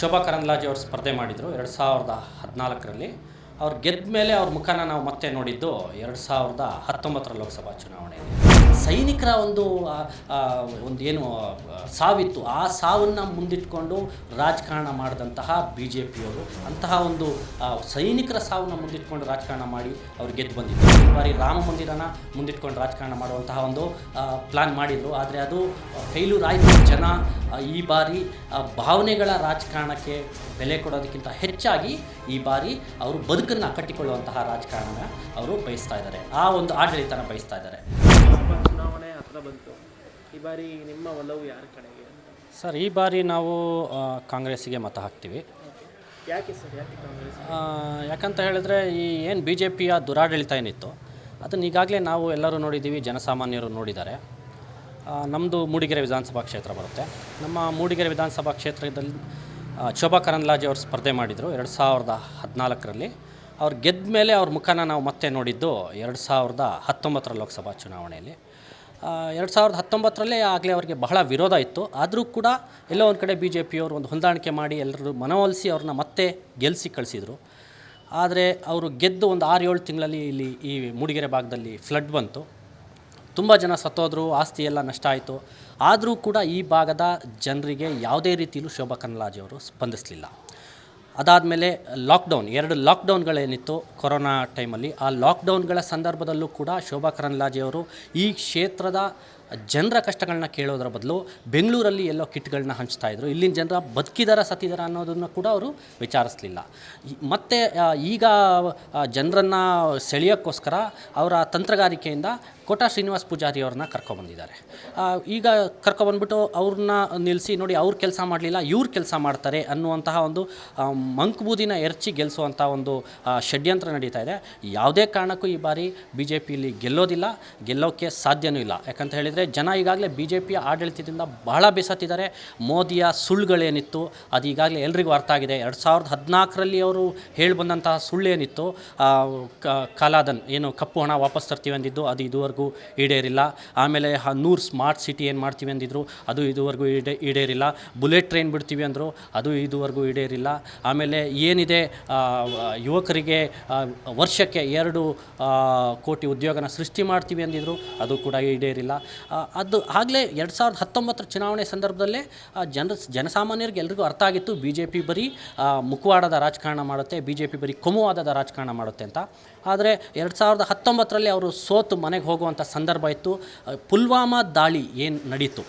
ಶೋಭಾ ಕರಂದ್ಲಾಜೆ ಅವರು ಸ್ಪರ್ಧೆ ಮಾಡಿದರು ಎರಡು ಸಾವಿರದ ಹದಿನಾಲ್ಕರಲ್ಲಿ. ಅವ್ರು ಗೆದ್ದ ಮೇಲೆ ಅವ್ರ ಮುಖನ ನಾವು ಮತ್ತೆ ನೋಡಿದ್ದು ಎರಡು ಸಾವಿರದ ಹತ್ತೊಂಬತ್ತರ ಲೋಕಸಭಾ ಚುನಾವಣೆಯಲ್ಲಿ. ಸೈನಿಕರ ಒಂದು ಒಂದು ಏನು ಸಾವಿತ್ತು. ಆ ಸಾವನ್ನು ಮುಂದಿಟ್ಕೊಂಡು ರಾಜಕಾರಣ ಮಾಡಿದಂತಹ ಬಿ ಜೆ ಪಿಯವರು ಅಂತಹ ಒಂದು ಸೈನಿಕರ ಸಾವನ್ನು ಮುಂದಿಟ್ಕೊಂಡು ರಾಜಕಾರಣ ಮಾಡಿ ಅವ್ರು ಗೆದ್ದು ಬಂದಿದ್ದರು ಈ ಬಾರಿ ರಾಮ ಮಂದಿರನ ಮುಂದಿಟ್ಕೊಂಡು ರಾಜಕಾರಣ ಮಾಡುವಂತಹ ಒಂದು ಪ್ಲಾನ್ ಮಾಡಿದರು. ಆದರೆ ಅದು ಫೇಲ್ಯೂರ್ ಆಯಿತು. ಜನ ಈ ಬಾರಿ ಭಾವನೆಗಳ ರಾಜಕಾರಣಕ್ಕೆ ಬೆಲೆ ಕೊಡೋದಕ್ಕಿಂತ ಹೆಚ್ಚಾಗಿ ಈ ಬಾರಿ ಅವರು ಬದುಕನ್ನು ಕಟ್ಟಿಕೊಳ್ಳುವಂತಹ ರಾಜಕಾರಣ ಅವರು ಬಯಸ್ತಾ ಇದ್ದಾರೆ. ಆ ಒಂದು ಆಡಳಿತನ ಬಯಸ್ತಾ ಇದ್ದಾರೆ. ಲೋಕಸಭಾ ಚುನಾವಣೆ ಹತ್ರ ಬಂತು. ಈ ಬಾರಿ ನಿಮ್ಮ ಒಲವು ಯಾರ ಕಡೆಗೆ? ಸರ್ ಈ ಬಾರಿ ನಾವು ಕಾಂಗ್ರೆಸ್ಗೆ ಕಾಂಗ್ರೆಸ್ಸಿಗೆ ಮತ ಹಾಕ್ತೀವಿ. ಯಾಕೆ ಸರ್ ಯಾಕೆ ಕಾಂಗ್ರೆಸ್? ಯಾಕಂತ ಹೇಳಿದ್ರೆ ಈ ಏನು ಬಿ ಜೆ ಪಿಯ ದುರಾಡಳಿತ ಏನಿತ್ತು ಅದನ್ನು ಈಗಾಗಲೇ ನಾವು ಎಲ್ಲರೂ ನೋಡಿದ್ದೀವಿ ಜನಸಾಮಾನ್ಯರು ನೋಡಿದ್ದಾರೆ. ನಮ್ಮದು ಮೂಡಿಗೆರೆ ವಿಧಾನಸಭಾ ಕ್ಷೇತ್ರ ಬರುತ್ತೆ. ನಮ್ಮ ಮೂಡಿಗೆರೆ ವಿಧಾನಸಭಾ ಕ್ಷೇತ್ರದಲ್ಲಿ ಶೋಭಾ ಕರಂದ್ಲಾಜೆ ಅವರು ಸ್ಪರ್ಧೆ ಮಾಡಿದರು ಎರಡು ಸಾವಿರದ ಹದಿನಾಲ್ಕರಲ್ಲಿ. ಅವ್ರು ಗೆದ್ದ ಮೇಲೆ ಅವ್ರ ಮುಖನ ನಾವು ಮತ್ತೆ ನೋಡಿದ್ದು ಎರಡು ಸಾವಿರದ ಹತ್ತೊಂಬತ್ತರ ಲೋಕಸಭಾ ಚುನಾವಣೆಯಲ್ಲಿ. ಎರಡು ಸಾವಿರದ ಹತ್ತೊಂಬತ್ತರಲ್ಲೇ ಆಗಲೇ ಅವರಿಗೆ ಬಹಳ ವಿರೋಧ ಇತ್ತು. ಆದರೂ ಕೂಡ ಎಲ್ಲೋ ಒಂದು ಕಡೆ ಬಿ ಜೆ ಪಿಯವರು ಒಂದು ಹೊಂದಾಣಿಕೆ ಮಾಡಿ ಎಲ್ಲರೂ ಮನವೊಲಿಸಿ ಅವ್ರನ್ನ ಮತ್ತೆ ಗೆಲ್ಲಿಸಿ ಕಳಿಸಿದರು. ಆದರೆ ಅವರು ಗೆದ್ದು ಒಂದು ಆರು ಏಳು ತಿಂಗಳಲ್ಲಿ ಇಲ್ಲಿ ಈ ಮೂಡಿಗೆರೆ ಭಾಗದಲ್ಲಿ ಫ್ಲಡ್ ಬಂತು. ತುಂಬ ಜನ ಸತ್ತೋದ್ರು, ಆಸ್ತಿ ಎಲ್ಲ ನಷ್ಟ ಆಯಿತು. ಆದರೂ ಕೂಡ ಈ ಭಾಗದ ಜನರಿಗೆ ಯಾವುದೇ ರೀತಿಯಲ್ಲೂ ಶೋಭಾ ಕರಂದ್ಲಾಜೆ ಸ್ಪಂದಿಸಲಿಲ್ಲ. ಅದಾದಮೇಲೆ ಲಾಕ್ಡೌನ್ ಎರಡು ಲಾಕ್ಡೌನ್ಗಳೇನಿತ್ತು ಕೊರೋನಾ ಟೈಮಲ್ಲಿ ಆ ಲಾಕ್ಡೌನ್ಗಳ ಸಂದರ್ಭದಲ್ಲೂ ಕೂಡ ಶೋಭಾ ಕರಂದ್ಲಾಜೆಯವರು ಈ ಕ್ಷೇತ್ರದ ಜನರ ಕಷ್ಟಗಳನ್ನ ಕೇಳೋದ್ರ ಬದಲು ಬೆಂಗಳೂರಲ್ಲಿ ಎಲ್ಲೋ ಕಿಟ್ಗಳನ್ನ ಹಂಚ್ತಾ ಇದ್ರು. ಇಲ್ಲಿನ ಜನರ ಬದುಕಿದಾರ ಸತ್ತಿದಾರ ಅನ್ನೋದನ್ನು ಕೂಡ ಅವರು ವಿಚಾರಿಸಲಿಲ್ಲ. ಮತ್ತು ಈಗ ಜನರನ್ನು ಸೆಳೆಯೋಕ್ಕೋಸ್ಕರ ಅವರ ತಂತ್ರಗಾರಿಕೆಯಿಂದ ಕೋಟಾ ಶ್ರೀನಿವಾಸ್ ಪೂಜಾರಿ ಅವ್ರನ್ನ ಕರ್ಕೊಬಂದಿದ್ದಾರೆ. ಈಗ ಕರ್ಕೊಬಂದ್ಬಿಟ್ಟು ಅವ್ರನ್ನ ನಿಲ್ಲಿಸಿ ನೋಡಿ ಅವ್ರು ಕೆಲಸ ಮಾಡಲಿಲ್ಲ, ಇವ್ರು ಕೆಲಸ ಮಾಡ್ತಾರೆ ಅನ್ನುವಂತಹ ಒಂದು ಮಂಕ್ಬೂದಿನ ಎರಚಿ ಗೆಲ್ಲಿಸುವಂಥ ಒಂದು ಷಡ್ಯಂತ್ರ ನಡೀತಾ ಇದೆ. ಯಾವುದೇ ಕಾರಣಕ್ಕೂ ಈ ಬಾರಿ ಬಿ ಜೆ ಪಿಯಲ್ಲಿ ಗೆಲ್ಲೋದಿಲ್ಲ ಗೆಲ್ಲೋಕ್ಕೆ ಸಾಧ್ಯನೂ ಇಲ್ಲ. ಯಾಕಂತ ಹೇಳಿದರೆ ಜನ ಈಗಾಗಲೇ ಬಿ ಜೆ ಪಿಯ ಆಡಳಿತದಿಂದ ಬಹಳ ಬೇಸತ್ತಿದ್ದಾರೆ. ಮೋದಿಯ ಸುಳ್ಳುಗಳೇನಿತ್ತು ಅದು ಈಗಾಗಲೇ ಎಲ್ರಿಗೂ ಅರ್ಥ ಆಗಿದೆ. ಎರಡು ಸಾವಿರದ ಹದಿನಾಲ್ಕರಲ್ಲಿ ಅವರು ಹೇಳಿ ಬಂದಂತಹ ಸುಳ್ಳೇನಿತ್ತು ಕಾಲಾದನ್, ಏನು ಕಪ್ಪು ಹಣ ವಾಪಸ್ ತರ್ತೀವಿ ಅಂದಿದ್ದು, ಅದು ಇದುವರೆಗೂ ಈಡೇರಿಲ್ಲ. ಆಮೇಲೆ ನೂರು ಸ್ಮಾರ್ಟ್ ಸಿಟಿ ಏನು ಮಾಡ್ತೀವಿ ಅಂದಿದ್ರು, ಅದು ಇದುವರೆಗೂ ಈಡೇ, ಈಡೇರಿಲ್ಲ. ಬುಲೆಟ್ ಟ್ರೈನ್ ಬಿಡ್ತೀವಿ ಅಂದರು, ಅದು ಇದುವರೆಗೂ ಈಡೇರಿಲ್ಲ. ಆಮೇಲೆ ಏನಿದೆ ಯುವಕರಿಗೆ ವರ್ಷಕ್ಕೆ ಎರಡು ಕೋಟಿ ಉದ್ಯೋಗನ ಸೃಷ್ಟಿ ಮಾಡ್ತೀವಿ ಅಂದಿದ್ರು, ಅದು ಕೂಡ ಈಡೇರಿಲ್ಲ. ಅದು ಆಗಲೇ ಎರಡು ಸಾವಿರದ ಹತ್ತೊಂಬತ್ತರ ಚುನಾವಣೆ ಸಂದರ್ಭದಲ್ಲೇ ಜನ, ಜನಸಾಮಾನ್ಯರಿಗೆ ಎಲ್ರಿಗೂ ಅರ್ಥ ಆಗಿತ್ತು ಬಿ ಜೆ ಪಿ ಬರೀ ಮುಖವಾಡದ ರಾಜಕಾರಣ ಮಾಡುತ್ತೆ ಬಿ ಜೆ ಪಿ ಬರೀ ಕೊಮುವಾದದ ರಾಜಕಾರಣ ಮಾಡುತ್ತೆ ಅಂತ. ಆದರೆ ಎರಡು ಸಾವಿರದ ಹತ್ತೊಂಬತ್ತರಲ್ಲಿ ಅವರು ಸೋತು ಮನೆಗೆ ಹೋಗುವಂಥ ಸಂದರ್ಭ ಇತ್ತು. ಪುಲ್ವಾಮಾ ದಾಳಿ ಏನು ನಡೀತು?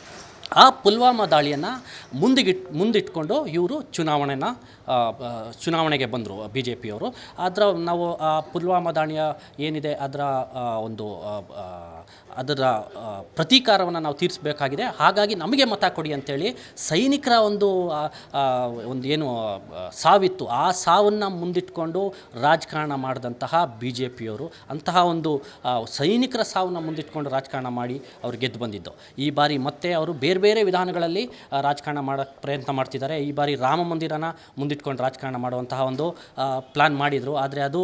ಆ ಪುಲ್ವಾಮಾ ದಾಳಿಯನ್ನು ಮುಂದಿಗಿಟ್, ಮುಂದಿಟ್ಕೊಂಡು ಇವರು ಚುನಾವಣೆನ ಚುನಾವಣೆಗೆ ಬಂದರು ಬಿ ಜೆ ಪಿಯವರು ಅದರ ನಾವು ಆ ಪುಲ್ವಾಮಾ ದಾಳಿಯ ಏನಿದೆ, ಅದರ ಒಂದು ಅದರ ಪ್ರತೀಕಾರವನ್ನು ನಾವು ತೀರಿಸಬೇಕಾಗಿದೆ. ಹಾಗಾಗಿ ನಮಗೆ ಮತ ಕೊಡಿ ಅಂತೇಳಿ ಸೈನಿಕರ ಒಂದು ಒಂದು ಏನು ಸಾವಿತ್ತು. ಆ ಸಾವನ್ನು ಮುಂದಿಟ್ಕೊಂಡು ರಾಜಕಾರಣ ಮಾಡಿದಂತಹ ಬಿ ಜೆ ಪಿಯವರು ಅಂತಹ ಒಂದು ಸೈನಿಕರ ಸಾವನ್ನು ಮುಂದಿಟ್ಕೊಂಡು ರಾಜಕಾರಣ ಮಾಡಿ ಅವ್ರು ಗೆದ್ದು ಬಂದಿದ್ದು. ಈ ಬಾರಿ ಮತ್ತೆ ಅವರು ಬೇರೆ ಬೇರೆ ವಿಧಾನಗಳಲ್ಲಿ ರಾಜಕಾರಣ ಮಾಡೋಕ್ಕೆ ಪ್ರಯತ್ನ ಮಾಡ್ತಿದ್ದಾರೆ. ಈ ಬಾರಿ ರಾಮ ಮಂದಿರನ ಮುಂದಿಟ್ಕೊಂಡು ರಾಜಕಾರಣ ಮಾಡುವಂತಹ ಒಂದು ಪ್ಲ್ಯಾನ್ ಮಾಡಿದರು. ಆದರೆ ಅದು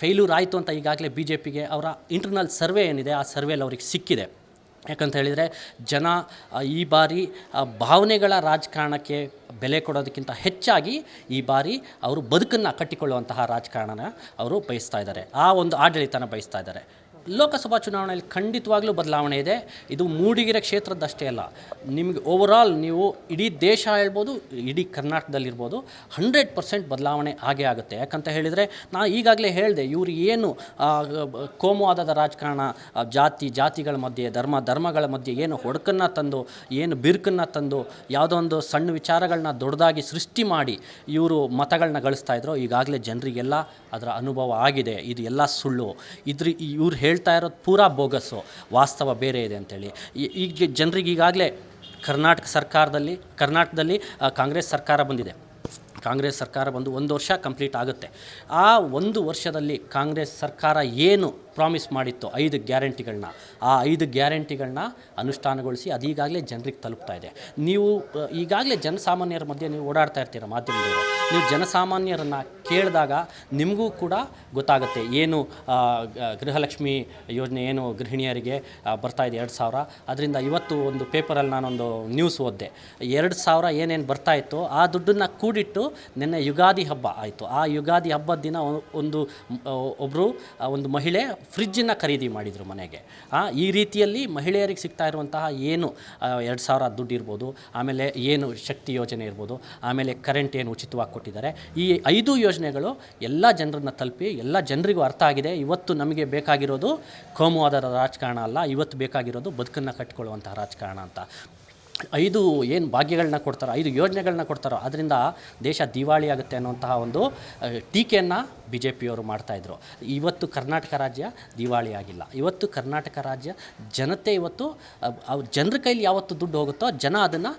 ಫೇಲ್ಯೂರ್ ಆಯಿತು ಅಂತ ಈಗಾಗಲೇ ಬಿ ಜೆ ಪಿಗೆ ಅವರ ಇಂಟರ್ನಲ್ ಸರ್ವೆ ಏನಿದೆ, ಆ ಸರ್ವೆಯಲ್ಲಿ ಅವ್ರಿಗೆ ಸಿಕ್ಕಿದೆ. ಯಾಕಂತ ಹೇಳಿದರೆ ಜನ ಈ ಬಾರಿ ಭಾವನೆಗಳ ರಾಜಕಾರಣಕ್ಕೆ ಬೆಲೆ ಕೊಡೋದಕ್ಕಿಂತ ಹೆಚ್ಚಾಗಿ ಈ ಬಾರಿ ಅವರು ಬದುಕನ್ನು ಕಟ್ಟಿಕೊಳ್ಳುವಂತಹ ರಾಜಕಾರಣನ ಅವರು ಬಯಸ್ತಾ ಇದ್ದಾರೆ. ಆ ಒಂದು ಆಡಳಿತನ ಬಯಸ್ತಾ ಇದ್ದಾರೆ. ಲೋಕಸಭಾ ಚುನಾವಣೆಯಲ್ಲಿ ಖಂಡಿತವಾಗ್ಲೂ ಬದಲಾವಣೆ ಇದೆ. ಇದು ಮೂಡಿಗೆರೆ ಕ್ಷೇತ್ರದಷ್ಟೇ ಅಲ್ಲ. ನಿಮಗೆ ಓವರಾಲ್ ನೀವು ಇಡೀ ದೇಶ ಹೇಳ್ಬೋದು, ಇಡೀ ಕರ್ನಾಟಕದಲ್ಲಿರ್ಬೋದು ಹಂಡ್ರೆಡ್ ಪರ್ಸೆಂಟ್ ಬದಲಾವಣೆ ಆಗೇ ಆಗುತ್ತೆ. ಯಾಕಂತ ಹೇಳಿದರೆ ನಾನು ಈಗಾಗಲೇ ಹೇಳಿದೆ, ಇವರು ಏನು ಕೋಮುವಾದದ ರಾಜಕಾರಣ ಜಾತಿ, ಜಾತಿಗಳ ಮಧ್ಯೆ, ಧರ್ಮ, ಧರ್ಮಗಳ ಮಧ್ಯೆ ಏನು ಹೊಡಕನ್ನು ತಂದು, ಏನು ಬಿರುಕನ್ನು ತಂದು, ಯಾವುದೋ ಒಂದು ಸಣ್ಣ ವಿಚಾರಗಳನ್ನ ದೊಡ್ಡದಾಗಿ ಸೃಷ್ಟಿ ಮಾಡಿ ಇವರು ಮತಗಳನ್ನ ಗಳಿಸ್ತಾ ಇದ್ರು, ಈಗಾಗಲೇ ಜನರಿಗೆಲ್ಲ ಅದರ ಅನುಭವ ಆಗಿದೆ. ಇದು ಎಲ್ಲ ಸುಳ್ಳು. ಇದ್ರ, ಇವ್ರು ಹೇಳ್ತಾ ಇರೋದು ಪೂರಾ ಬೋಗಸ್ಸು. ವಾಸ್ತವ ಬೇರೆ ಇದೆ ಅಂತೇಳಿ. ಈಗ ಜನರಿಗೆ ಈಗಾಗಲೇ ಕರ್ನಾಟಕ ಸರ್ಕಾರದಲ್ಲಿ, ಕರ್ನಾಟಕದಲ್ಲಿ ಕಾಂಗ್ರೆಸ್ ಸರ್ಕಾರ ಬಂದಿದೆ. ಕಾಂಗ್ರೆಸ್ ಸರ್ಕಾರ ಬಂದು ಒಂದು ವರ್ಷ ಕಂಪ್ಲೀಟ್ ಆಗುತ್ತೆ. ಆ ಒಂದು ವರ್ಷದಲ್ಲಿ ಕಾಂಗ್ರೆಸ್ ಸರ್ಕಾರ ಏನು ಪ್ರಾಮಿಸ್ ಮಾಡಿತ್ತು ಐದು ಗ್ಯಾರಂಟಿಗಳನ್ನ, ಆ ಐದು ಗ್ಯಾರಂಟಿಗಳನ್ನ ಅನುಷ್ಠಾನಗೊಳಿಸಿ ಅದೀಗಾಗಲೇ ಜನರಿಗೆ ತಲುಪ್ತಾ ಇದೆ. ನೀವು ಈಗಾಗಲೇ ಜನಸಾಮಾನ್ಯರ ಮಧ್ಯೆ ನೀವು ಓಡಾಡ್ತಾ ಇರ್ತೀರ ಮಾಧ್ಯಮದವರು. ನೀವು ಜನಸಾಮಾನ್ಯರನ್ನು ಕೇಳಿದಾಗ ನಿಮಗೂ ಕೂಡ ಗೊತ್ತಾಗುತ್ತೆ. ಏನು ಗೃಹಲಕ್ಷ್ಮಿ ಯೋಜನೆ ಏನು ಗೃಹಿಣಿಯರಿಗೆ ಬರ್ತಾ ಇದೆ ಎರಡು ಸಾವಿರ. ಅದರಿಂದ ಇವತ್ತು ಒಂದು ಪೇಪರಲ್ಲಿ ನಾನೊಂದು ನ್ಯೂಸ್ ಓದ್ದೆ. ಎರಡು ಸಾವಿರ ಏನೇನು ಬರ್ತಾ ಇತ್ತು ಆ ದುಡ್ಡನ್ನು ಕೂಡಿಟ್ಟು ನಿನ್ನೆ ಯುಗಾದಿ ಹಬ್ಬ ಆಯಿತು. ಆ ಯುಗಾದಿ ಹಬ್ಬದ ದಿನ ಒಂದು ಒಬ್ಬರು ಒಂದು ಮಹಿಳೆ ಫ್ರಿಜ್ಜನ್ನು ಖರೀದಿ ಮಾಡಿದರು ಮನೆಗೆ. ಈ ರೀತಿಯಲ್ಲಿ ಮಹಿಳೆಯರಿಗೆ ಸಿಗ್ತಾ ಇರುವಂತಹ ಏನು ಎರಡು ಸಾವಿರ ದುಡ್ಡು ಇರ್ಬೋದು, ಆಮೇಲೆ ಏನು ಶಕ್ತಿ ಯೋಜನೆ ಇರ್ಬೋದು, ಆಮೇಲೆ ಕರೆಂಟ್ ಏನು ಉಚಿತವಾಗಿ ಕೊಟ್ಟಿದ್ದಾರೆ. ಈ ಐದು ಯೋಜನೆಗಳು ಎಲ್ಲ ಜನರನ್ನು ತಲುಪಿ ಎಲ್ಲ ಜನರಿಗೂ ಅರ್ಥ ಆಗಿದೆ. ಇವತ್ತು ನಮಗೆ ಬೇಕಾಗಿರೋದು ಕೋಮುವಾದರ ರಾಜಕಾರಣ ಅಲ್ಲ, ಇವತ್ತು ಬೇಕಾಗಿರೋದು ಬದುಕನ್ನು ಕಟ್ಕೊಳ್ಳುವಂಥ ರಾಜಕಾರಣ ಅಂತ. ಐದು ಏನು ಭಾಗ್ಯಗಳನ್ನ ಕೊಡ್ತಾರೋ, ಐದು ಯೋಜನೆಗಳನ್ನ ಕೊಡ್ತಾರೋ ಅದರಿಂದ ದೇಶ ದಿವಾಳಿ ಆಗುತ್ತೆ ಅನ್ನುವಂತಹ ಒಂದು ಟೀಕೆಯನ್ನು ಬಿ ಜೆ ಪಿಯವರು ಮಾಡ್ತಾಯಿದ್ರು ಇವತ್ತು ಕರ್ನಾಟಕ ರಾಜ್ಯ ದಿವಾಳಿ ಆಗಿಲ್ಲ. ಇವತ್ತು ಕರ್ನಾಟಕ ರಾಜ್ಯ ಜನತೆ ಇವತ್ತು ಜನರ ಕೈಲಿ ಯಾವತ್ತು ದುಡ್ಡು ಹೋಗುತ್ತೋ ಜನ ಅದನ್ನು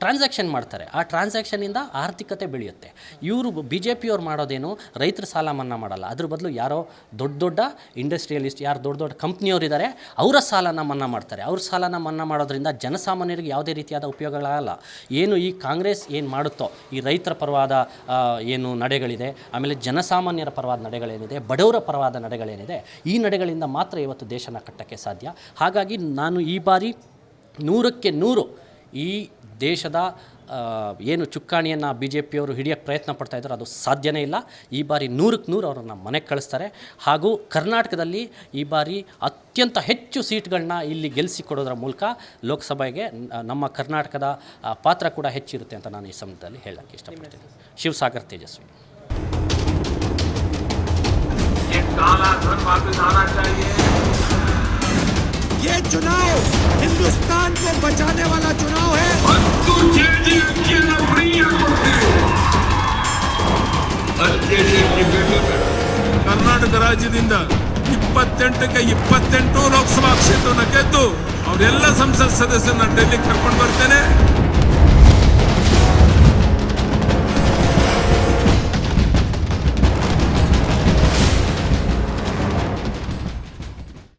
ಟ್ರಾನ್ಸಾಕ್ಷನ್ ಮಾಡ್ತಾರೆ. ಆ ಟ್ರಾನ್ಸಾಕ್ಷನಿಂದ ಆರ್ಥಿಕತೆ ಬೆಳೆಯುತ್ತೆ. ಇವರು ಬಿ ಜೆ ಪಿಯವ್ರು ಮಾಡೋದೇನು, ರೈತರ ಸಾಲ ಮನ್ನಾ ಮಾಡಲ್ಲ. ಅದ್ರ ಬದಲು ಯಾರೋ ದೊಡ್ಡ ದೊಡ್ಡ ಇಂಡಸ್ಟ್ರಿಯಲಿಸ್ಟ್, ಯಾರು ದೊಡ್ಡ ದೊಡ್ಡ ಕಂಪ್ನಿಯವರಿದ್ದಾರೆ ಅವರ ಸಾಲನ ಮನ್ನಾ ಮಾಡ್ತಾರೆ. ಅವ್ರ ಸಾಲನ ಮನ್ನಾ ಮಾಡೋದ್ರಿಂದ ಜನಸಾಮಾನ್ಯರಿಗೆ ಯಾವುದೇ ರೀತಿಯಾದ ಉಪಯೋಗಗಳಾಗಲ್ಲ. ಏನು ಈ ಕಾಂಗ್ರೆಸ್ ಏನು ಮಾಡುತ್ತೋ, ಈ ರೈತರ ಪರವಾದ ಏನು ನಡೆಗಳಿದೆ, ಆಮೇಲೆ ಜನಸಾಮಾನ್ಯರ ಪರವಾದ ನಡೆಗಳೇನಿದೆ, ಬಡವರ ಪರವಾದ ನಡೆಗಳೇನಿದೆ, ಈ ನಡೆಗಳಿಂದ ಮಾತ್ರ ಇವತ್ತು ದೇಶನ ಕಟ್ಟಕ್ಕೆ ಸಾಧ್ಯ. ಹಾಗಾಗಿ ನಾನು ಈ ಬಾರಿ ನೂರಕ್ಕೆ ನೂರು ಈ ದೇಶದ ಆ, ಏನು ಚುಕ್ಕಾಣಿಯನ್ನು ಬಿ ಜೆ ಪಿಯವರು ಹಿಡಿಯೋಕ್ಕೆ ಪ್ರಯತ್ನ ಪಡ್ತಾ ಇದ್ದಾರೆ ಅದು ಸಾಧ್ಯನೇ ಇಲ್ಲ ಈ ಬಾರಿ ನೂರಕ್ಕೆ ನೂರು ಅವರನ್ನು ಮನೆಗೆ ಕಳಿಸ್ತಾರೆ ಹಾಗೂ ಕರ್ನಾಟಕದಲ್ಲಿ ಈ ಬಾರಿ ಅತ್ಯಂತ ಹೆಚ್ಚು ಸೀಟ್ಗಳನ್ನ ಇಲ್ಲಿ ಗೆಲ್ಲಿಸಿಕೊಡೋದ್ರ ಮೂಲಕ ಲೋಕಸಭೆಗೆ ನ- ನಮ್ಮ ಕರ್ನಾಟಕದ ಆ, ಪಾತ್ರ ಕೂಡ ಹೆಚ್ಚಿರುತ್ತೆ ಅಂತ ನಾನು ಈ ಸಮಯದಲ್ಲಿ ಹೇಳಕ್ಕೆ ಇಷ್ಟಪಡ್ತೀನಿ ಶಿವಸಾಗರ್ ತೇಜಸ್ವಿ ये काला धन वापस आना चाहिए ये चुनाव हिंदुस्तान ಕರ್ನಾಟಕ ರಾಜ್ಯದಿಂದ ಇಪ್ಪತ್ತೆಂಟಕ್ಕೆ ಇಪ್ಪತ್ತೆಂಟು ಲೋಕಸಭಾ ಕ್ಷೇತ್ರನ ಗೆದ್ದು ಅವರೆಲ್ಲ ಸಂಸತ್ ಸದಸ್ಯರನ್ನ ಡೆಲ್ಲಿ ಕರ್ಕೊಂಡು ಬರ್ತೇನೆ.